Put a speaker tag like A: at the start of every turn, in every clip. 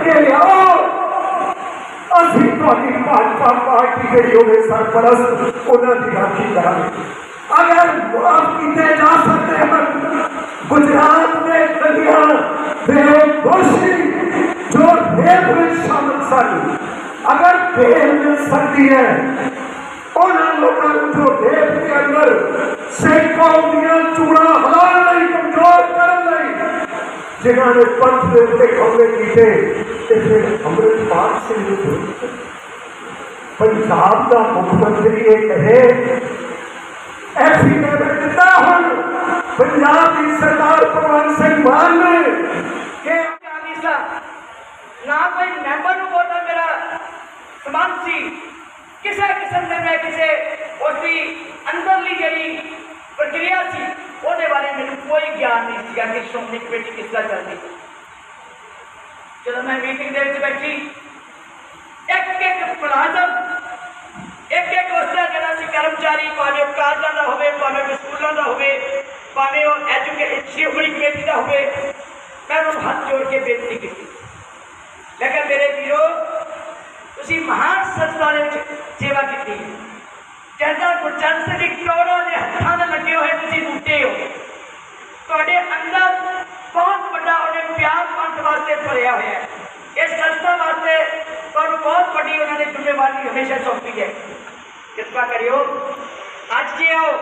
A: ਕੇ ਲਿਆਓ ਅਸੀਂ ਤੁਹਾਡੀ ਭਾਜਪਾ ਪਾਰਟੀ ਜਿਹੜੀ ਉਹਦੇ ਸਰਪ੍ਰਸਤ ਉਹਨਾਂ ਦੀ ਰਾਖੀ ਕਰਾਂਗੇ ਅਗਰ ਮਾਫ ਕੀਤੇ ਜਾ ਸਕਦੇ ਹਨ ਗੁਜਰਾਤ ਦੇ ਕੰਡੀਆਂ ਦੇ ਦੋਸ਼ੀ ਜੋ ਰੇਪ ਵਿੱਚ ਸ਼ਾਮਲ ਸਨ ਅਗਰ ਬੇਲ ਮਿਲ ਸਕਦੀ ਹੈ ਉਹਨਾਂ ਲੋਕਾਂ ਨੂੰ ਜੋ ਰੇਪ ਦੇ ਅੰਦਰ ਸੈਂਕੜੋਂ ਦੀਆਂ ਚੂੜਾ ਹਲਾਉਣ ਲਈ ਕਮਜ਼ੋਰ ਕਰਨ ਲਈ ਜਿਨ੍ਹਾਂ ਨੇ ਪੰਥ ਦੇ ਉੱਤੇ ਹਮਲੇ ਕੀਤੇ ਤੇ ਫਿਰ ਅੰਮ੍ਰਿਤਪਾਲ ਸਿੰਘ ਨੂੰ ਦੋਸ਼ੀ ਪੰਜਾਬ ਦਾ ਮੁੱਖ ਮੰਤਰੀ ਇਹ ਕਹੇ ਐਫੀਡੇਵਿਟ ਦਿੱਤਾ ਹੁਣ ਪੰਜਾਬ ਦੀ ਸਰਦਾਰ ਭਗਵੰਤ ਸਿੰਘ ਮਾਨ ਨੇ ਕਿ
B: ਆਦੀ ਸਾ ਨਾ ਕੋਈ ਮੈਂਬਰ ਨੂੰ ਬੋਲਦਾ ਮੇਰਾ ਸਬੰਧ ਸੀ ਕਿਸੇ ਕਿਸਮ ਦੇ ਮੈਂ ਕਿਸੇ ਉਸ ਦੀ ਅੰਦਰਲੀ ਜਿਹੜੀ ਪ੍ਰਕਿਰਿਆ ਸੀ ਉਹਦੇ ਬਾਰੇ ਮੈਨੂੰ ਕੋਈ ਗਿਆਨ ਨਹੀਂ ਸੀਗਾ ਕਿ ਸ਼੍ਰੋਮਣੀ ਕਮੇਟੀ ਕਿਸ ਤਰ੍ਹਾਂ ਚੱਲਦੀ ਜਦੋਂ ਮੈਂ ਮੀਟਿੰਗ ਦੇ ਵਿੱਚ ਬੈਠੀ ਇੱਕ ਇੱਕ ਮੁਲਾਜ਼ਮ ਇੱਕ ਇੱਕ ਉਸਦਾ ਜਿਹੜਾ ਸੀ ਕਰਮਚਾਰੀ ਭਾਵੇਂ ਉਹ ਕਾਲਜਾਂ ਦਾ ਹੋਵੇ ਭਾਵੇਂ ਉਹ ਸਕੂਲਾਂ ਦਾ ਹੋਵੇ ਭਾਵੇਂ ਉਹ ਐਜੂਕੇਸ਼ਨ ਸ਼੍ਰੋਮਣੀ ਕਮੇਟੀ ਦਾ ਹੋਵੇ ਮੈਂ ਉਹਨਾਂ ਨੂੰ ਹੱਥ ਜੋੜ ਕੇ ਬੇਨਤੀ ਕੀਤੀ ਮੈਂ ਕਿਹਾ ਮੇਰੇ ਵੀਰੋ ਤੁਸੀਂ ਮਹਾਨ ਸੰਸਥਾ ਦੇ ਵਿੱਚ ਸੇਵਾ ਕੀਤੀ ਕਹਿੰਦਾ ਗੁਰਚਰਨ ਸਿੰਘ ਜੀ ਕਰੋੜਾਂ ਦੇ ਹੱਥਾਂ ਨਾਲ ਲੱਗੇ ਹੋਏ ਤੁਸੀਂ ਬੂਟੇ ਹੋ ਤੁਹਾਡੇ ਅੰਦਰ ਭਰਿਆ ਹੋਇਆ ਹੈ। ਇਸ ਸੰਸਥਾ ਵਾਸਤੇ ਤੁਹਾਨੂੰ ਬਹੁਤ ਵੱਡੀ ਉਹਨਾਂ ਨੇ ਜ਼ਿੰਮੇਵਾਰੀ ਹਮੇਸ਼ਾ ਸੌਂਪੀ ਹੈ। ਕਿਰਪਾ ਕਰਿਓ। ਅੱਜ ਜੇ ਆਓ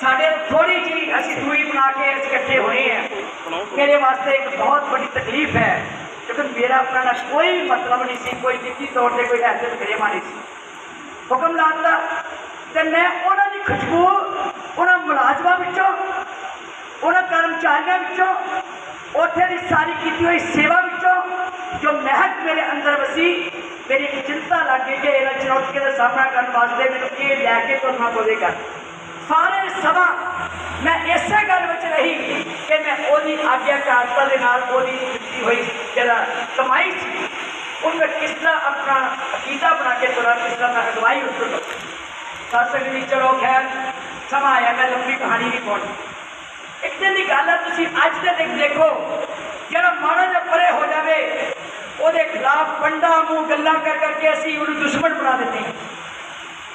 B: ਸਾਡੇ ਥੋੜੀ ਜੀ ਅਸੀਂ ਦੂਰੀ ਬਣਾ ਕੇ ਅਸੀਂ ਇਕੱਠੇ ਹੋਏ ਹਾਂ, ਮੇਰੇ ਵਾਸਤੇ ਇੱਕ ਬਹੁਤ ਵੱਡੀ ਤਕਲੀਫ ਹੈ। ਕਿਉਂਕਿ ਮੇਰਾ ਆਪਣਾ ਨਾਲ ਕੋਈ ਵੀ ਮਤਲਬ ਨਹੀਂ ਸੀ, ਕੋਈ ਨਿੱਜੀ ਤੌਰ ਤੇ ਕੋਈ ਹੈਸੀਅਤ ਮੇਰੇ ਮਾਨੀ ਸੀ। ਹੁਕਮ ਲਾਉਂਦਾ ਤੇ ਮੈਂ ਉਹਨਾਂ ਦੀ ਖੁਸ਼ਬੂ, ਉਹਨਾਂ ਮੁਲਾਜ਼ਮਾਂ ਵਿੱਚੋਂ, ਉਹਨਾਂ ਕਰਮਚਾਰੀਆਂ ਵਿੱਚੋਂ ਉੱਥੇ ਦੀ ਸਾਰੀ ਕੀਤੀ ਹੋਈ ਸੇਵਾ ਵਿੱਚੋਂ ਜੋ ਮਹਿਕ ਮੇਰੇ ਅੰਦਰ ਵਸੀ ਮੇਰੀ ਇੱਕ ਚਿੰਤਾ ਲੱਗ ਗਈ ਕਿ ਇਹਨਾਂ ਚੁਣੌਤੀਆਂ ਦਾ ਸਾਹਮਣਾ ਕਰਨ ਵਾਸਤੇ ਮੈਨੂੰ ਇਹ ਲੈ ਕੇ ਤੁਰਨਾ ਪਵੇਗਾ ਸਾਰੇ ਸਮਾਂ ਮੈਂ ਇਸੇ ਗੱਲ ਵਿੱਚ ਰਹੀ ਕਿ ਮੈਂ ਉਹਦੀ ਆਗਿਆਕਾਰਤਾ ਦੇ ਨਾਲ ਉਹਦੀ ਕੀਤੀ ਹੋਈ ਜਿਹੜਾ ਕਮਾਈ ਸੀ ਉਹ ਮੈਂ ਕਿਸ ਤਰ੍ਹਾਂ ਆਪਣਾ ਅਕੀਦਾ ਬਣਾ ਕੇ ਤੁਰਾਂ ਕਿਸ ਤਰ੍ਹਾਂ ਮੈਂ ਅਗਵਾਈ ਉਸ ਤੋਂ ਸਤਸੰਗ ਦੀ ਚਲੋ ਖੈਰ ਸਮਾਂ ਆਇਆ ਮੈਂ ਲੰਬੀ ਕਹਾਣੀ ਨਹੀਂ ਪਾਉਣੀ ਇੱਕ ਦਿਨ ਦੀ ਗੱਲ ਹੈ ਤੁਸੀਂ ਅੱਜ ਦੇ ਦਿਨ ਦੇਖੋ ਜਿਹੜਾ ਮਾੜਾ ਜਿਹਾ ਪਰੇ ਹੋ ਜਾਵੇ ਉਹਦੇ ਖਿਲਾਫ ਪੰਡਾ ਮੂੰਹ ਗੱਲਾਂ ਕਰ ਕਰਕੇ ਅਸੀਂ ਉਹਨੂੰ ਦੁਸ਼ਮਣ ਬਣਾ ਦਿੰਦੇ ਹਾਂ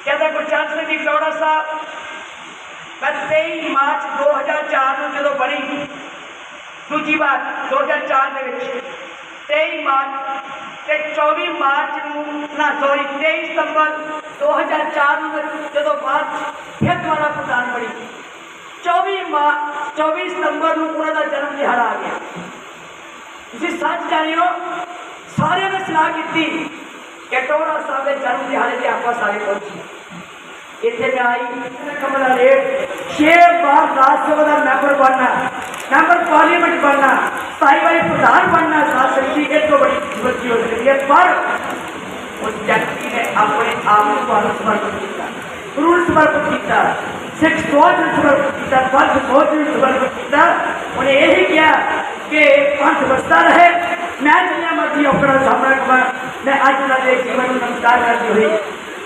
B: ਕਹਿੰਦਾ ਗੁਰਚਰਨ ਸਿੰਘ ਜੀ ਗੌੜਾ ਸਾਹਿਬ ਮੈਂ 23 ਮਾਰਚ 2004 ਨੂੰ ਜਦੋਂ ਬਣੀ ਦੂਜੀ ਵਾਰ 2004 ਦੇ ਵਿੱਚ 23 ਮਾਰਚ ਤੇ 24 ਮਾਰਚ ਨੂੰ ਨਾ ਸੌਰੀ 23 ਸਤੰਬਰ 2004 ਨੂੰ ਜਦੋਂ ਮਾਰਚ ਫਿਰ ਦੁਬਾਰਾ ਪ੍ਰਧਾਨ ਬਣੀ 24 ਮਾਰਚ 24 ਸਤੰਬਰ ਨੂੰ ਉਹਨਾਂ ਦਾ ਜਨਮ ਦਿਹਾੜਾ ਆ ਗਿਆ ਤੁਸੀਂ ਸੱਚ ਜਾਣਿਓ ਸਾਰਿਆਂ ਨੇ ਸਲਾਹ ਕੀਤੀ ਕਿ ਟੋੜਾ ਸਾਹਿਬ ਦੇ ਜਨਮ ਦਿਹਾੜੇ ਤੇ ਆਪਾਂ ਸਾਰੇ ਪਹੁੰਚੀਏ ਇੱਥੇ ਮੈਂ ਆਈ ਕਮਲਾ ਰੇਟ ਛੇ ਵਾਰ ਰਾਜ ਸਭਾ ਦਾ ਮੈਂਬਰ ਬਣਨਾ ਮੈਂਬਰ ਪਾਰਲੀਮੈਂਟ ਬਣਨਾ ਸਤਾਈ ਵਾਰੀ ਪ੍ਰਧਾਨ ਬਣਨਾ ਸਾਧ ਸੰਗਤ ਇਹ ਤੋਂ ਬੜੀ ਖੁਸ਼ੀ ਹੋ ਸਕਦੀ ਹੈ ਪਰ ਉਸ ਵਿਅਕਤੀ ਨੇ ਆਪਣੇ ਆਪ ਨੂੰ ਤੁਹਾਨੂੰ ਸਮਰਪਿਤ ਕੀਤਾ ਗੁਰੂ ਨੂੰ ਸਮਰਪਿਤ ਕੀਤਾ ਸਿੱਖ ਸੋਚ ਨੂੰ ਸਮਰਪਿਤ ਕੀਤਾ ਪੰਥ ਸੋਚ ਨੂੰ ਸਮਰਪਿਤ ਕੀਤਾ ਉਹਨੇ ਇਹ ਹੀ ਕਿਹਾ ਕਿ ਪੰਥ ਵਸਦਾ ਰਹੇ ਮੈਂ ਜਿੰਨਾ ਮਰਜ਼ੀ ਔਕੜਾਂ ਦਾ ਸਾਹਮਣਾ ਕਰਾਂ ਮੈਂ ਅੱਜ ਉਹਨਾਂ ਦੇ ਜੀਵਨ ਨੂੰ ਨਮਸਕਾਰ ਕਰਦੀ ਹੋਈ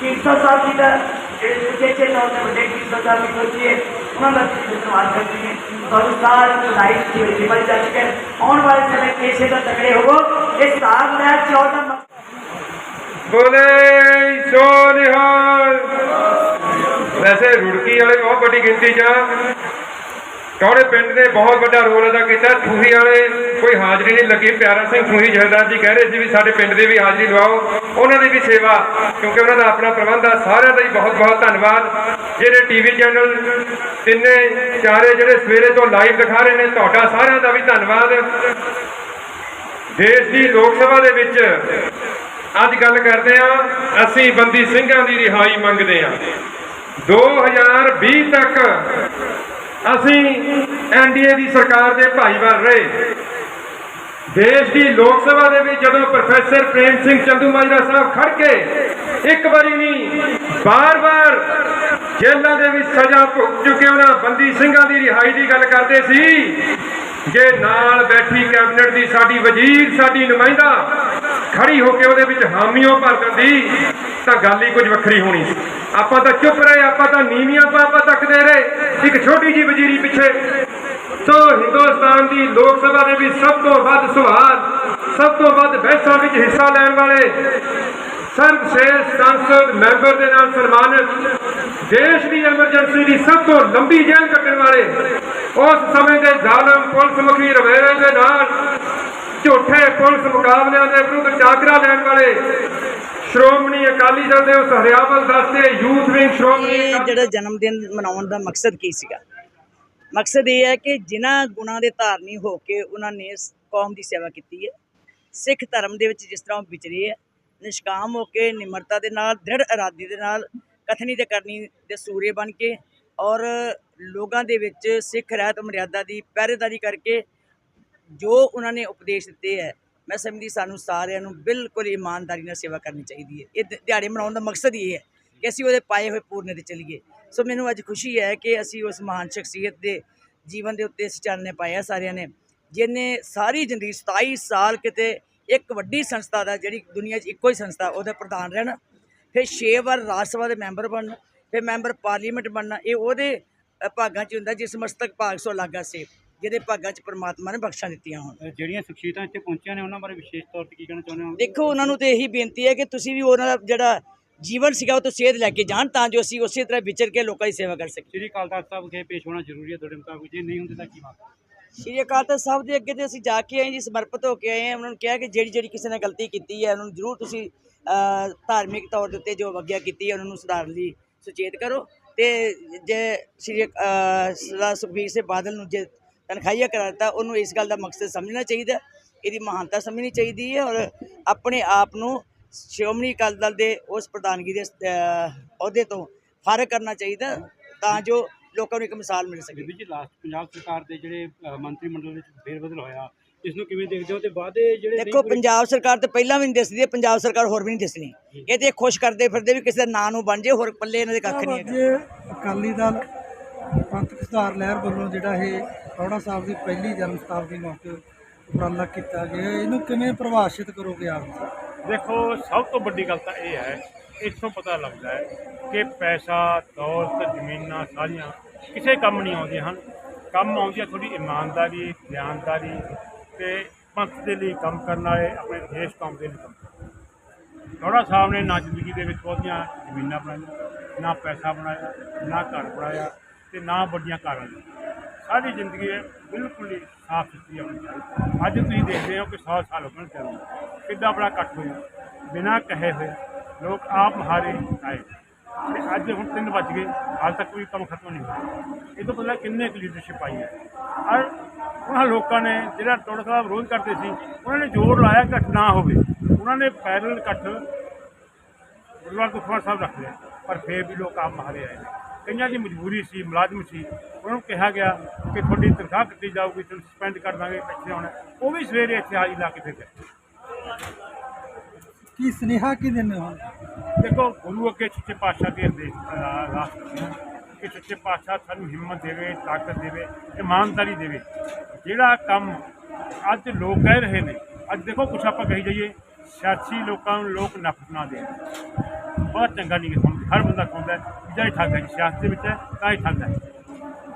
B: ਕੀਰਤਨ ਸਾਹਿਬ ਜੀ ਦਾ ਜਿਹੜੇ ਸੁਚੇਚੇ ਤੌਰ ਤੇ ਵੱਡੇ ਕੀਰਤਨ ਸਾਹਿਬ ਦੀ ਸੋਚੀਏ ਉਹਨਾਂ ਦਾ ਅਸੀਂ ਧੰਨਵਾਦ ਕਰਦੇ ਹਾਂ ਤੁਹਾਨੂੰ ਸਾਰਿਆਂ ਨੂੰ ਲਾਈਫ ਦੀ ਹੋਈ ਜਿਮਲ ਜਾ ਕੇ ਆਉਣ ਵਾਲੇ ਸਮੇਂ ਕੇਸੇ ਦਾ ਤਕੜੇ
C: ਵੈਸੇ ਰੁੜਕੀ ਵਾਲੇ ਬਹੁਤ ਵੱਡੀ ਗਿਣਤੀ 'ਚ ਆ। ਕੌੜੇ ਪਿੰਡ ਨੇ ਬਹੁਤ ਵੱਡਾ ਰੋਲ ਅਦਾ ਕੀਤਾ। ਠੂਹੀ ਵਾਲੇ ਕੋਈ ਹਾਜ਼ਰੀ ਨਹੀਂ ਲੱਗੀ। ਪਿਆਰਾ ਸਿੰਘ ਠੂਹੀ ਜਹਦਾਰ ਜੀ ਕਹਿ ਰਹੇ ਸੀ ਵੀ ਸਾਡੇ ਪਿੰਡ ਦੇ ਵੀ ਹਾਜ਼ਰੀ ਲਵਾਓ। ਉਹਨਾਂ ਦੀ ਵੀ ਸੇਵਾ, ਕਿਉਂਕਿ ਉਹਨਾਂ ਦਾ ਆਪਣਾ ਪ੍ਰਬੰਧ ਆ। ਸਾਰਿਆਂ ਦਾ ਹੀ ਬਹੁਤ ਬਹੁਤ ਧੰਨਵਾਦ। ਜਿਹੜੇ ਟੀਵੀ ਚੈਨਲ ਤਿੰਨੇ, ਚਾਰੇ ਜਿਹੜੇ ਸਵੇਰੇ ਤੋਂ ਲਾਈਵ ਦਿਖਾ ਰਹੇ ਨੇ, ਤੁਹਾਡਾ ਸਾਰਿਆਂ ਦਾ ਵੀ ਧੰਨਵਾਦ। ਦੇਸ਼ ਦੀ ਲੋਕ ਸਭਾ ਦੇ ਵਿੱਚ ਅੱਜ ਗੱਲ ਕਰਦੇ ਆ ਅਸੀਂ ਬੰਦੀ ਸਿੰਘਾਂ ਦੀ ਰਿਹਾਈ ਮੰਗਦੇ ਆ 2020 ਤੱਕ ਅਸੀਂ ਐਨਡੀਏ ਦੀ ਸਰਕਾਰ ਦੇ ਭਾਈਵਾਲ ਰਹੇ। ਦੇਸ਼ ਦੀ ਲੋਕ ਸਭਾ ਦੇ ਵਿੱਚ ਜਦੋਂ ਪ੍ਰੋਫੈਸਰ ਪ੍ਰੇਮ ਸਿੰਘ ਚੰਦੂਮਾਜਰਾ ਸਾਹਿਬ ਖੜ ਕੇ ਇੱਕ ਵਾਰੀ ਨਹੀਂ, ਬਾਰ-ਬਾਰ ਜੇਲ੍ਹਾਂ ਦੇ ਵਿੱਚ ਸਜ਼ਾ ਭੁਗਤ ਚੁੱਕੇ ਉਹਨਾਂ ਬੰਦੀ ਸਿੰਘਾਂ ਦੀ ਰਿਹਾਈ ਦੀ ਗੱਲ ਕਰਦੇ ਸੀ ਜੇ ਨਾਲ ਬੈਠੀ ਕੈਬਨਿਟ ਦੀ ਸਾਡੀ ਵਜ਼ੀਰ, ਸਾਡੀ ਨੁਮਾਇੰਦਾ ਖੜੀ ਹੋ ਕੇ ਉਹਦੇ ਵਿੱਚ ਹਾਮੀਓ ਭਰ ਦਿੰਦੀ ਤਾਂ ਗੱਲ ਹੀ ਕੁਝ ਵੱਖਰੀ ਹੋਣੀ ਸੀ। ਆਪਾਂ ਤਾਂ ਚੁੱਪ ਰਹੇ, ਆਪਾਂ ਤਾਂ ਨੀਵੀਆਂ ਪਾਪਾ ਤੱਕਦੇ ਰਹੇ। ਇੱਕ ਛੋਟੀ ਜੀ ਵਜ਼ੀਰੀ ਪਿੱਛੇ। ਸੋ ਹਿੰਦੁਸਤਾਨ ਦੀ ਲੋਕ ਸਭਾ ਦੇ ਵਿੱਚ ਸਭ ਤੋਂ ਵੱਧ ਸਵਾਲ ਸਭ ਤੋਂ ਵੱਧ ਬਹਿਸਾਂ ਵਿੱਚ ਹਿੱਸਾ ਲੈਣ ਵਾਲੇ ਸਰਵਸ਼੍ਰੇਸ਼ਠ ਸੰਸਦ ਮੈਂਬਰ ਦੇ ਨਾਲ ਸਨਮਾਨਿਤ ਦੇਸ਼ ਦੀ ਐਮਰਜੈਂਸੀ ਦੀ ਸਭ ਤੋਂ ਲੰਬੀ ਜੇਲ੍ਹ ਕੱਟਣ ਵਾਲੇ, ਉਸ ਸਮੇਂ ਦੇ ਜ਼ਾਲਮ ਪੁਲਿਸ ਮੁਖੀ ਰਵੇਰੇ ਦੇ ਨਾਲ ਝੂਠੇ ਪੁਲਿਸ ਮੁਕਾਬਲਿਆਂ ਦੇ ਵਿਰੁੱਧ ਚਾਕਰਾ ਲੈਣ ਵਾਲੇ ਸ਼੍ਰੋਮਣੀ ਅਕਾਲੀ ਦਲ ਦੇ ਉਸ ਹਰਿਆਵਲ ਦਸਤੇ ਯੂਥ ਵਿੰਗ ਸ਼੍ਰੋਮਣੀ
D: ਇਹ ਜਿਹੜਾ ਜਨਮ ਦਿਨ ਮਨਾਉਣ ਦਾ ਮਕਸਦ ਕੀ ਸੀਗਾ? ਮਕਸਦ ਇਹ ਹੈ ਕਿ ਜਿਨ੍ਹਾਂ ਗੁਣਾਂ ਦੇ ਧਾਰਨੀ ਹੋ ਕੇ ਉਹਨਾਂ ਨੇ ਕੌਮ ਦੀ ਸੇਵਾ ਕੀਤੀ ਹੈ ਸਿੱਖ ਧਰਮ ਦੇ ਵਿੱਚ ਜਿਸ ਤਰ੍ਹਾਂ ਉਹ ਵਿਚਰੇ ਹੈ ਨਿਸ਼ਕਾਮ ਹੋ ਕੇ ਨਿਮਰਤਾ ਦੇ ਨਾਲ ਦ੍ਰਿੜ ਇਰਾਦੇ ਦੇ ਨਾਲ ਕਥਨੀ ਤੇ ਕਰਨੀ ਦੇ ਸੂਰੇ ਬਣ ਕੇ ਔਰ ਲੋਕਾਂ ਦੇ ਵਿੱਚ ਸਿੱਖ ਰਹਿਤ ਮਰਿਆਦਾ ਦੀ ਪਹਿਰੇਦਾਰੀ ਕਰਕੇ ਜੋ ਉਹਨਾਂ ਨੇ ਉਪਦੇਸ਼ ਦਿੱਤੇ ਹੈ ਮੈਂ ਸਮਝਦੀ ਸਾਨੂੰ ਸਾਰਿਆਂ ਨੂੰ ਬਿਲਕੁਲ ਇਮਾਨਦਾਰੀ ਨਾਲ ਸੇਵਾ ਕਰਨੀ ਚਾਹੀਦੀ ਹੈ। ਇਹ ਦਿਹਾੜੇ ਮਨਾਉਣ ਦਾ ਮਕਸਦ ਇਹ ਹੈ ਕਿ ਅਸੀਂ ਉਹਦੇ ਪਾਏ ਹੋਏ ਪੂਰਨੇ ਤੇ ਚਲੀਏ। ਸੋ ਮੈਨੂੰ ਅੱਜ ਖੁਸ਼ੀ ਹੈ ਕਿ ਅਸੀਂ ਉਸ ਮਹਾਨ ਸ਼ਖਸੀਅਤ ਦੇ ਜੀਵਨ ਦੇ ਉੱਤੇ ਅਸੀਂ ਚਾਨਣੇ ਪਾਇਆ ਸਾਰਿਆਂ ਨੇ, ਜਿਹਨੇ ਸਾਰੀ ਜ਼ਿੰਦਗੀ 27 ਸਾਲ ਕਿਤੇ ਇੱਕ ਵੱਡੀ ਸੰਸਥਾ ਦਾ, ਜਿਹੜੀ ਦੁਨੀਆ 'ਚ ਇੱਕੋ ਹੀ ਸੰਸਥਾ, ਉਹਦਾ ਪ੍ਰਧਾਨ ਰਹਿਣਾ, ਫਿਰ 6 ਵਾਰ ਰਾਜ ਸਭਾ ਦੇ ਮੈਂਬਰ ਬਣਨਾ, ਫਿਰ ਮੈਂਬਰ ਪਾਰਲੀਮੈਂਟ ਬਣਨਾ, ਇਹ ਉਹਦੇ ਭਾਗਾਂ 'ਚ ਹੁੰਦਾ ਜਿਸ ਮਸਤਕ ਭਾਗ ਸੋ ਲਾਗਾ ਸੇ ਜਿਹਦੇ ਭਾਗਾਂ 'ਚ ਪ੍ਰਮਾਤਮਾ ਨੇ ਬਖਸ਼ਾਂ ਦਿੱਤੀਆਂ ਹੋਣ।
E: ਜਿਹੜੀਆਂ ਸ਼ਖਸੀਅਤਾਂ ਇੱਥੇ ਪਹੁੰਚੀਆਂ ਨੇ ਉਹਨਾਂ ਬਾਰੇ ਵਿਸ਼ੇਸ਼ ਤੌਰ ਤੇ ਕੀ ਕਹਿਣਾ ਚਾਹੁੰਦੇ ਹੋ?
D: ਦੇਖੋ ਉਹਨਾਂ ਨੂੰ ਤੇ ਇਹੀ ਬੇਨਤੀ ਹੈ ਕਿ ਤੁਸੀਂ ਵੀ ਉਹਨਾਂ ਦਾ ਜਿਹੜਾ ਜੀਵਨ ਸੀਗਾ ਉਹ ਤੋਂ ਸੇਧ ਲੈ ਕੇ ਜਾਣ ਤਾਂ ਜੋ ਅਸੀਂ ਉਸੇ ਤਰ੍ਹਾਂ ਵਿਚਰ ਕੇ ਲੋਕਾਂ ਦੀ ਸੇਵਾ ਕਰ ਸਕੀਏ।
E: ਸ੍ਰੀ ਅਕਾਲ ਤਖਤ ਸਾਹਿਬ ਵਿਖੇ ਪੇਸ਼ ਹੋਣਾ ਜ਼ਰੂਰੀ ਹੈ ਤੁਹਾਡੇ ਮੁਤਾਬਕ। ਜੇ ਨਹੀਂ ਹੁੰਦੇ ਤਾਂ ਕੀ ਬਾਤ
D: ਸ਼੍ਰੀ ਅਕਾਲ ਤਖਤ ਸਾਹਿਬ ਦੇ ਅੱਗੇ ਤੇ ਅਸੀਂ ਜਾ ਕੇ ਆਏ ਜੀ ਸਮਰਪਿਤ ਹੋ ਕੇ ਆਏ ਹਾਂ। ਉਹਨਾਂ ਨੂੰ ਕਿਹਾ ਕਿ ਜਿਹੜੀ ਜਿਹੜੀ ਕਿਸੇ ਨੇ ਗਲਤੀ ਕੀਤੀ ਹੈ ਉਹਨਾਂ ਨੂੰ ਜ਼ਰੂਰ ਤੁਸੀਂ ਧਾਰਮਿਕ ਤੌਰ ਦੇ ਉੱਤੇ ਜੋ ਅਵਗਿਆ ਕੀਤੀ ਹੈ ਉਹਨਾਂ ਨੂੰ ਸੁਧਾਰਨ ਲਈ ਸੁਚੇਤ ਕਰੋ। ਤੇ ਜੇ ਸ਼੍ਰੀ ਸਰਦਾਰ ਸੁਖਬੀਰ ਸਿੰਘ ਬਾਦਲ ਨੂੰ ਜੇ ਤਨਖਾਹੀਆ ਕਰਾ ਦਿੱਤਾ ਉਹਨੂੰ ਇਸ ਗੱਲ ਦਾ ਮਕਸਦ ਸਮਝਣਾ ਚਾਹੀਦਾ ਇਹਦੀ ਮਹਾਨਤਾ ਸਮਝਣੀ ਚਾਹੀਦੀ ਹੈ ਔਰ ਆਪਣੇ ਆਪ ਨੂੰ ਸ਼੍ਰੋਮਣੀ ਅਕਾਲੀ ਦਲ ਦੇ ਉਸ ਪ੍ਰਧਾਨਗੀ ਦੇ ਅਹੁਦੇ ਤੋਂ ਫਾਰਗ ਕਰਨਾ ਚਾਹੀਦਾ ਤਾਂ ਜੋ ਲੋਕਾਂ ਨੂੰ ਇੱਕ ਮਿਸਾਲ ਮਿਲ ਸਕੇ।
E: ਜੀ ਲਾਸਟ ਪੰਜਾਬ ਸਰਕਾਰ ਦੇ ਜਿਹੜੇ ਮੰਤਰੀ ਮੰਡਲ ਵਿੱਚ ਫੇਰਬਦਲ ਹੋਇਆ ਇਸ ਨੂੰ ਕਿਵੇਂ ਦੇਖਦੇ ਹੋ? ਤੇ ਵਾਅਦੇ ਜਿਹੜੇ
D: ਦੇਖੋ ਪੰਜਾਬ ਸਰਕਾਰ ਤੇ ਪਹਿਲਾਂ ਵੀ ਨਹੀਂ ਦਿਸਦੀ ਹੈ ਪੰਜਾਬ ਸਰਕਾਰ ਹੋਰ ਵੀ ਨਹੀਂ ਦਿਸਣੀ। ਇਹ ਤੇ ਖੁਸ਼ ਕਰਦੇ ਫਿਰਦੇ ਵੀ ਕਿਸੇ ਦਾ ਨਾਂ ਨੂੰ ਬਣ ਜੇ ਹੋਰ ਪੱਲੇ ਇਹਨਾਂ ਦੇ ਕੱਖ ਨਹੀਂ ਹੈਗਾ।
F: ਅਕਾਲੀ ਦਲ ਸੁਧਾਰ ਲਹਿਰ ਵੱਲੋਂ ਜਿਹੜਾ ਇਹ ਰੌੜਾ ਸਾਹਿਬ ਦੀ ਪਹਿਲੀ ਜਨਮ ਸ਼ਤਾਬਦੀ ਮੌਕੇ ਉਪਰਾਲਾ ਕੀਤਾ ਗਿਆ ਇਹਨੂੰ ਕਿਵੇਂ ਪ੍ਰਭਾਸ਼ਿਤ ਕਰੋਗੇ ਆਪ? ਜੀ
G: ਦੇਖੋ, ਸਭ ਤੋਂ ਵੱਡੀ ਗੱਲ ਤਾਂ ਇਹ ਹੈ, ਇੱਥੋਂ ਪਤਾ ਲੱਗਦਾ ਹੈ ਕਿ ਪੈਸਾ, ਦੌਲਤ, ਜ਼ਮੀਨਾਂ ਸਾਰੀਆਂ ਕਿਸੇ ਕੰਮ ਨਹੀਂ ਆਉਂਦੀਆਂ ਹਨ। ਕੰਮ ਆਉਂਦੀਆਂ ਤੁਹਾਡੀ ਇਮਾਨਦਾਰੀ, ਗਿਆਨਦਾਰੀ ਤੇ ਪੰਥ ਦੇ ਲਈ ਕੰਮ ਕਰਨ ਵਾਲੇ ਆਪਣੇ ਦੇਸ਼ ਕੌਮ ਦੇ ਲਈ ਕੰਮ ਥੋੜਾ ਸਾਹਿਬ ਨੇ ਨਾ ਜ਼ਿੰਦਗੀ ਦੇ ਵਿੱਚ ਬਹੁਤੀਆਂ ਜ਼ਮੀਨਾਂ ਬਣਾਈਆਂ, ਨਾ ਪੈਸਾ ਬਣਾਇਆ, ਨਾ ਘਰ ਬਣਾਇਆ ਤੇ ਨਾ ਵੱਡੀਆਂ ਕਾਰਾਂ ਲਈ ਸਾਰੀ ਜ਼ਿੰਦਗੀ ਹੈ ਬਿਲਕੁਲ ਹੀ ਸਾਫ਼ ਸੁਥਰੀ ਆਪਣੀ ਚਾਹੀਦੀ। ਅੱਜ ਤੁਸੀਂ ਦੇਖਦੇ ਹੋ ਕਿ 100 ਸਾਲ ਹੋ ਗਏ ਚੱਲਦੇ ਕਿੱਡਾ ਬੜਾ ਇਕੱਠ ਹੋਇਆ। ਬਿਨਾਂ ਕਹੇ ਹੋਏ ਲੋਕ ਆਪ ਮਹਾਰੇ ਆਏ। ਤੇ ਅੱਜ ਹੁਣ 3 ਵੱਜ ਗਏ। ਹਾਲ ਤੱਕ ਕੋਈ ਕੰਮ ਖਤਮ ਨਹੀਂ ਹੋਇਆ। ਇਹ ਤੋਂ ਪਹਿਲਾਂ ਕਿੰਨੇ ਕੁ ਲੀਡਰਸ਼ਿਪ ਆਈ ਹੈ? ਔਰ ਉਹਨਾਂ ਲੋਕਾਂ ਨੇ ਜਿਹੜਾ ਟੋੜਾ ਸਾਹਿਬ ਵਿਰੋਧ ਕਰਦੇ ਸੀ, ਉਹਨਾਂ ਨੇ ਜ਼ੋਰ ਲਾਇਆ ਕਿ ਇਕੱਠ ਨਾ ਹੋਵੇ। ਉਹਨਾਂ ਨੇ ਪੈਰਲ ਇਕੱਠ ਗੁਰਦੁਆਰਾ ਕੁਫਰ ਸਾਹਿਬ ਰੱਖ ਲਿਆ। ਪਰ ਫੇਰ ਵੀ ਲੋਕ ਆਪ ਮਾਰੇ ਆਏ ਨੇ। ਕਈਆਂ ਦੀ ਮਜਬੂਰੀ ਸੀ ਮੁਲਾਜ਼ਮ ਸੀ ਉਹਨਾਂ ਨੂੰ ਕਿਹਾ ਗਿਆ ਕਿ ਤੁਹਾਡੀ ਤਨਖਾਹ ਕੱਟੀ ਜਾਊਗੀ ਤੁਹਾਨੂੰ ਸਸਪੈਂਡ ਕਰ ਦਾਂਗੇ ਪਿੱਛੇ ਆਉਣਾ ਉਹ ਵੀ ਸਵੇਰੇ ਇੱਥੇ ਹਾਜ਼ਰੀ ਲਾ ਕੇ ਫਿਰ ਗਏ।
F: ਕੀ ਸੁਨੇਹਾ ਕੀ ਦਿੰਦੇ ਹੋ?
G: ਦੇਖੋ ਗੁਰੂ ਅੱਗੇ ਸੱਚੇ ਪਾਤਸ਼ਾਹ ਦੇ ਹਾਂ ਕਿ ਸੱਚੇ ਪਾਤਸ਼ਾਹ ਸਾਨੂੰ ਹਿੰਮਤ ਦੇਵੇ ਤਾਕਤ ਦੇਵੇ ਇਮਾਨਦਾਰੀ ਦੇਵੇ। ਜਿਹੜਾ ਕੰਮ ਅੱਜ ਲੋਕ ਕਹਿ ਰਹੇ ਨੇ ਅੱਜ ਦੇਖੋ ਕੁਛ ਆਪਾਂ ਕਹੀ ਜਾਈਏ ਸਿਆਸੀ ਲੋਕਾਂ ਨੂੰ ਲੋਕ ਨਫ਼ਰਤ ਨਾ ਦੇਣ। ਬਹੁਤ ਚੰਗਾ ਨਹੀਂ ਸਮਝ ਹਰ ਬੰਦਾ ਕਹਿੰਦਾ ਹੈ ਕਿ ਜਿਹੜਾ ਠੱਗ ਹੈ ਜੀ, ਸਿਆਸਤ ਦੇ ਵਿੱਚ ਹੈ, ਤਾਂ ਇਹ ਠੱਗ ਹੈ।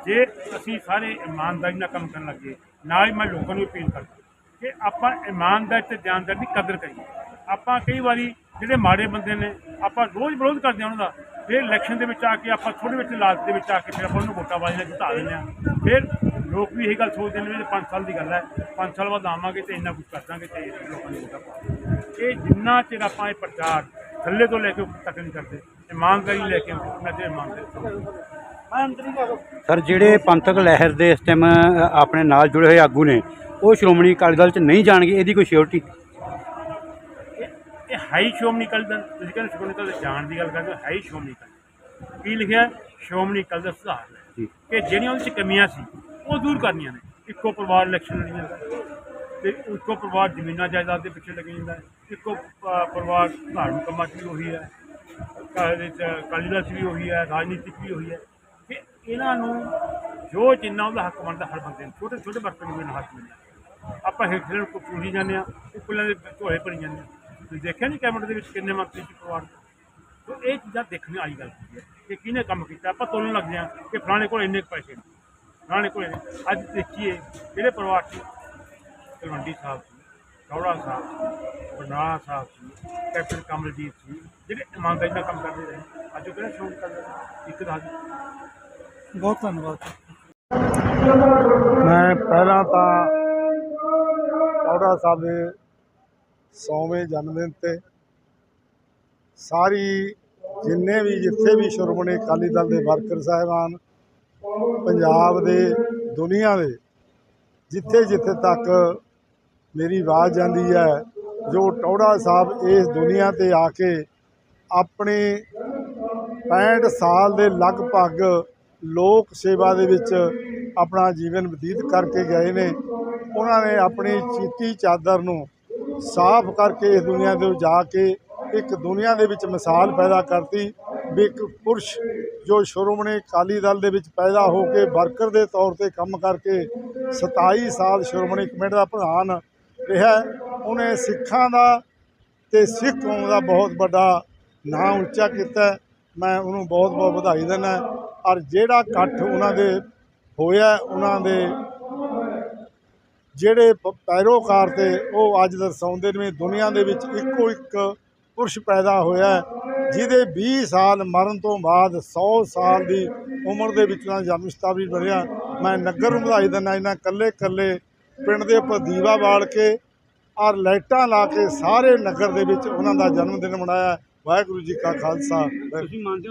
G: ਜੇ ਅਸੀਂ ਸਾਰੇ ਇਮਾਨਦਾਰੀ ਨਾਲ ਕੰਮ ਕਰਨ ਲੱਗੇ ਨਾਲ ਹੀ ਮੈਂ ਲੋਕਾਂ ਨੂੰ ਅਪੀਲ ਕਰਦਾ, ਕਿ ਆਪਾਂ ਇਮਾਨਦਾਰੀ ਤੇ ਜਾਨਦਾਰੀ ਦੀ ਕਦਰ ਕਰੀਏ। ਆਪਾਂ ਕਈ ਵਾਰੀ ਜਿਹੜੇ ਮਾੜੇ ਬੰਦੇ ਨੇ, ਆਪਾਂ ਰੋਜ਼ ਵਿਰੋਧ ਕਰਦੇ ਹਾਂ ਉਹਨਾਂ ਦਾ, ਫਿਰ ਇਲੈਕਸ਼ਨ ਦੇ ਵਿੱਚ ਆ ਕੇ ਆਪਾਂ ਥੋੜੇ ਵਿੱਚ ਲਾਲਚ ਦੇ ਵਿੱਚ ਆ ਕੇ ਫਿਰ ਆਪਾਂ ਉਹਨੂੰ ਵੋਟਾਂ ਵਾਲੇ ਨਾਲ ਜਿਤਾ ਦਿੰਦੇ ਹਾਂ। ਫਿਰ ਲੋਕ ਵੀ ਇਹ ਗੱਲ ਸੋਚਦੇ ਨੇ ਵੀ 5 ਸਾਲ ਦੀ ਗੱਲ ਹੈ 5 ਸਾਲ ਬਾਅਦ ਆਵਾਂਗੇ ਤੇ ਇੰਨਾ ਕੁਝ ਕਰ ਦਾਂਗੇ ਤੇ ਲੋਕਾਂ ਨੂੰ ਵੋਟਾਂ ਪਾਵਾਂਗੇ ਇਹ ਜਿੰਨਾ ਚਿਰ ਆਪਾਂ ਇਹ ਪ੍ਰਚਾਰ ਥੱਲੇ ਤੋਂ ਲੈ ਕੇ ਉੱਪਰ ਤੱਕ ਨਹੀਂ ਕਰਦੇ ਇਮਾਨਦਾਰੀ ਲੈ ਕੇ ਉਹਨਾਂ ਤੇ ਇਮਾਨਦਾਰੀ
E: ਸਰ ਜਿਹੜੇ ਪੰਥਕ ਲਹਿਰ ਦੇ ਇਸ ਟਾਈਮ ਆਪਣੇ ਨਾਲ ਜੁੜੇ ਹੋਏ ਆਗੂ ਨੇ ਉਹ ਸ਼੍ਰੋਮਣੀ ਅਕਾਲੀ ਦਲ 'ਚ ਨਹੀਂ ਜਾਣਗੇ ਇਹਦੀ ਕੋਈ ਸਿਓਰਟੀ
G: ਇਹ ਹਾਈ ਸ਼੍ਰੋਮਣੀ ਅਕਾਲੀ ਦਲ ਤੁਸੀਂ ਕਹਿੰਦੇ ਸ਼੍ਰੋਮਣੀ ਅਕਾਲੀ ਦਲ ਜਾਣ ਦੀ ਗੱਲ ਕਰਦੇ ਹਾਈ ਸ਼੍ਰੋਮਣੀ ਅਕਾਲੀ ਦਲ। ਕੀ ਲਿਖਿਆ? ਸ਼੍ਰੋਮਣੀ ਅਕਾਲੀ ਦਲ ਸੁਧਾਰ। ਕਿ ਜਿਹੜੀਆਂ ਉਹਦੇ ਚ ਕਮੀਆਂ ਸੀ ਉਹ ਦੂਰ ਕਰਨੀਆਂ ਨੇ ਇੱਕੋ ਪਰਿਵਾਰ ਇਲੈਕਸ਼ਨ ਲੜੀ ਜਾਂਦਾ ਤੇ ਇੱਕੋ ਪਰਿਵਾਰ ਜ਼ਮੀਨਾਂ ਜਾਇਦਾਦ ਦੇ ਪਿੱਛੇ ਲੱਗੀ ਜਾਂਦਾ ਹੈ। ਇੱਕੋ ਪਰਿਵਾਰ ਧਾਰਮਿਕ ਕੰਮਾਂ 'ਚ ਵੀ ਉਹੀ ਹੈ। ਕਾਲੇ ਚ ਅਕਾਲੀ ਦਲ 'ਚ ਵੀ ਉਹੀ ਹੈ, ਰਾਜਨੀਤਿਕ ਵੀ ਉਹੀ ਹੈ। ਕਿ ਇਹਨਾਂ ਨੂੰ ਜੋ ਜਿੰਨਾ ਉਹਦਾ ਹੱਕ ਬਣਦਾ ਹਰ ਬੰਦੇ ਨੂੰ, ਛੋਟੇ ਛੋਟੇ ਬਰਤਨ ਨੂੰ ਵੀ ਨਾ ਹੱਕ ਮਿਲਦਾ ਆਪਾਂ ਹੇਠਲੇ ਨੂੰ ਕੁੱਟੀ ਜਾਂਦੇ ਆ ਉੱਪਰਲੇ ਦੇ ਝੋਲੇ ਭਰੀ ਜਾਂਦੇ ਆ ਤੁਸੀਂ ਦੇਖਿਆ ਨਹੀਂ ਕੈਬਨਿਟ ਦੇ ਵਿੱਚ ਕਿੰਨੇ ਮੰਤਰੀ ਸੀ ਪਰਿਵਾਰ ਦੇ? ਇਹ ਚੀਜ਼ਾਂ ਦੇਖਣ ਆਈ ਗੱਲ ਹੁੰਦੀ ਹੈ ਕਿ ਕਿਹਨੇ ਕੰਮ ਕੀਤਾ, ਆਪਾਂ ਤੋਲਣ ਲੱਗਦੇ ਆ ਕਿ ਫਲਾਣੇ ਕੋਲ ਇੰਨੇ ਪੈਸੇ ਨੇ, ਫਲਾਣੇ ਕੋਲ ਅੱਜ ਦੇਖੀਏ ਜਿਹੜੇ ਪਰਿਵਾਰ 'ਚ ਤਲਵੰਡੀ ਸਾਹਿਬ ਸੀ ਕੌੜਾ ਸਾਹਿਬ ਬਰਨਾਲਾ ਸਾਹਿਬ ਸੀ ਕੈਪਟਨ ਕਮਲਜੀਤ ਸੀ ਜਿਹੜੇ ਇਮਾਨਦਾਰੀ ਨਾਲ ਕੰਮ ਕਰਦੇ ਰਹੇ। ਅੱਜ ਉਹ ਕਿਹੜਾ ਸ਼ੌਕ ਕਰਦੇ ਨੇ? ਇੱਕ ਦਿਓ।
F: ਬਹੁਤ ਧੰਨਵਾਦ।
H: ਮੈਂ ਪਹਿਲਾਂ ਤਾਂ ਚੌੜਾ ਸਾਹਿਬ ਦੇ ਸੌਵੇਂ ਜਨਮ ਦਿਨ ਤੇ ਸਾਰੀ ਜਿੰਨੇ ਵੀ ਜਿੱਥੇ ਵੀ ਸ਼੍ਰੋਮਣੀ ਅਕਾਲੀ ਦਲ ਦੇ ਵਰਕਰ ਸਾਹਿਬਾਨ ਪੰਜਾਬ ਦੇ ਦੁਨੀਆ ਦੇ ਜਿੱਥੇ ਜਿੱਥੇ ਤੱਕ ਮੇਰੀ ਆਵਾਜ਼ ਜਾਂਦੀ ਹੈ, ਜੋ ਟੌੜਾ ਸਾਹਿਬ ਇਸ ਦੁਨੀਆ ਤੇ ਆ ਕੇ ਆਪਣੇ 65 ਸਾਲ ਦੇ ਲਗਭਗ ਲੋਕ ਸੇਵਾ ਦੇ ਵਿੱਚ ਆਪਣਾ ਜੀਵਨ ਬਤੀਤ ਕਰਕੇ ਗਏ ਨੇ, ਉਹਨਾਂ ਨੇ ਆਪਣੀ ਚੀਤੀ ਚਾਦਰ ਨੂੰ ਸਾਫ਼ ਕਰਕੇ ਇਸ ਦੁਨੀਆ ਦੇ ਜਾ ਕੇ ਇੱਕ ਦੁਨੀਆ ਦੇ ਵਿੱਚ ਮਿਸਾਲ ਪੈਦਾ ਕਰਤੀ ਵੀ ਇੱਕ ਪੁਰਸ਼ ਜੋ ਸ਼੍ਰੋਮਣੀ ਅਕਾਲੀ ਦਲ ਦੇ ਵਿੱਚ ਪੈਦਾ ਹੋ ਕੇ ਵਰਕਰ ਦੇ ਤੌਰ ਤੇ ਕੰਮ ਕਰਕੇ 27 ਸਾਲ ਸ਼੍ਰੋਮਣੀ ਕਮੇਟੀ ਦਾ ਪ੍ਰਧਾਨ ਰਿਹਾ ਉਹਨੇ ਸਿੱਖਾਂ ਦਾ ਤੇ ਸਿੱਖ ਕੌਮ ਦਾ ਬਹੁਤ ਵੱਡਾ ਨਾਂ ਉੱਚਾ ਕੀਤਾ ਮੈਂ ਉਹਨੂੰ ਬਹੁਤ ਬਹੁਤ ਵਧਾਈ ਦਿੰਦਾ ਔਰ ਜਿਹੜਾ ਇਕੱਠ ਉਹਨਾਂ ਦੇ ਹੋਇਆ ਉਹਨਾਂ ਦੇ ਜਿਹੜੇ ਪ- ਪੈਰੋਕਾਰ ਤੇ ਉਹ ਅੱਜ ਦਰਸਾਉਂਦੇ ਨੇ, ਦੁਨੀਆ ਦੇ ਵਿੱਚ ਇੱਕੋ ਇੱਕ ਪੁਰਸ਼ ਪੈਦਾ ਹੋਇਆ ਜਿਹਦੇ 20 ਸਾਲ ਮਰਨ ਤੋਂ ਬਾਅਦ 100 ਸਾਲ ਦੀ ਉਮਰ ਦੇ ਵਿੱਚ ਉਹਨਾਂ ਜਨਮ ਸ਼ਤਾਬਦੀ ਬਣਿਆ। ਮੈਂ ਨਗਰ ਨੂੰ ਵਧਾਈ ਦਿੰਦਾ ਇਹਨਾਂ ਕੱਲੇ ਕੱਲੇ ਪਿੰਡ ਦੇ ਉੱਪਰ ਦੀਵਾ ਬਾਲ ਕੇ ਔਰ ਲਾਈਟਾਂ ਲਾ ਕੇ ਸਾਰੇ ਨਗਰ ਦੇ ਵਿੱਚ ਉਹਨਾਂ ਦਾ ਜਨਮ ਦਿਨ ਮਨਾਇਆ। ਵਾਹਿਗੁਰੂ ਜੀ ਕਾ ਖਾਲਸਾ। ਵਾਹਿਗੁਰੂ
E: ਤੁਸੀਂ ਮੰਨਦੇ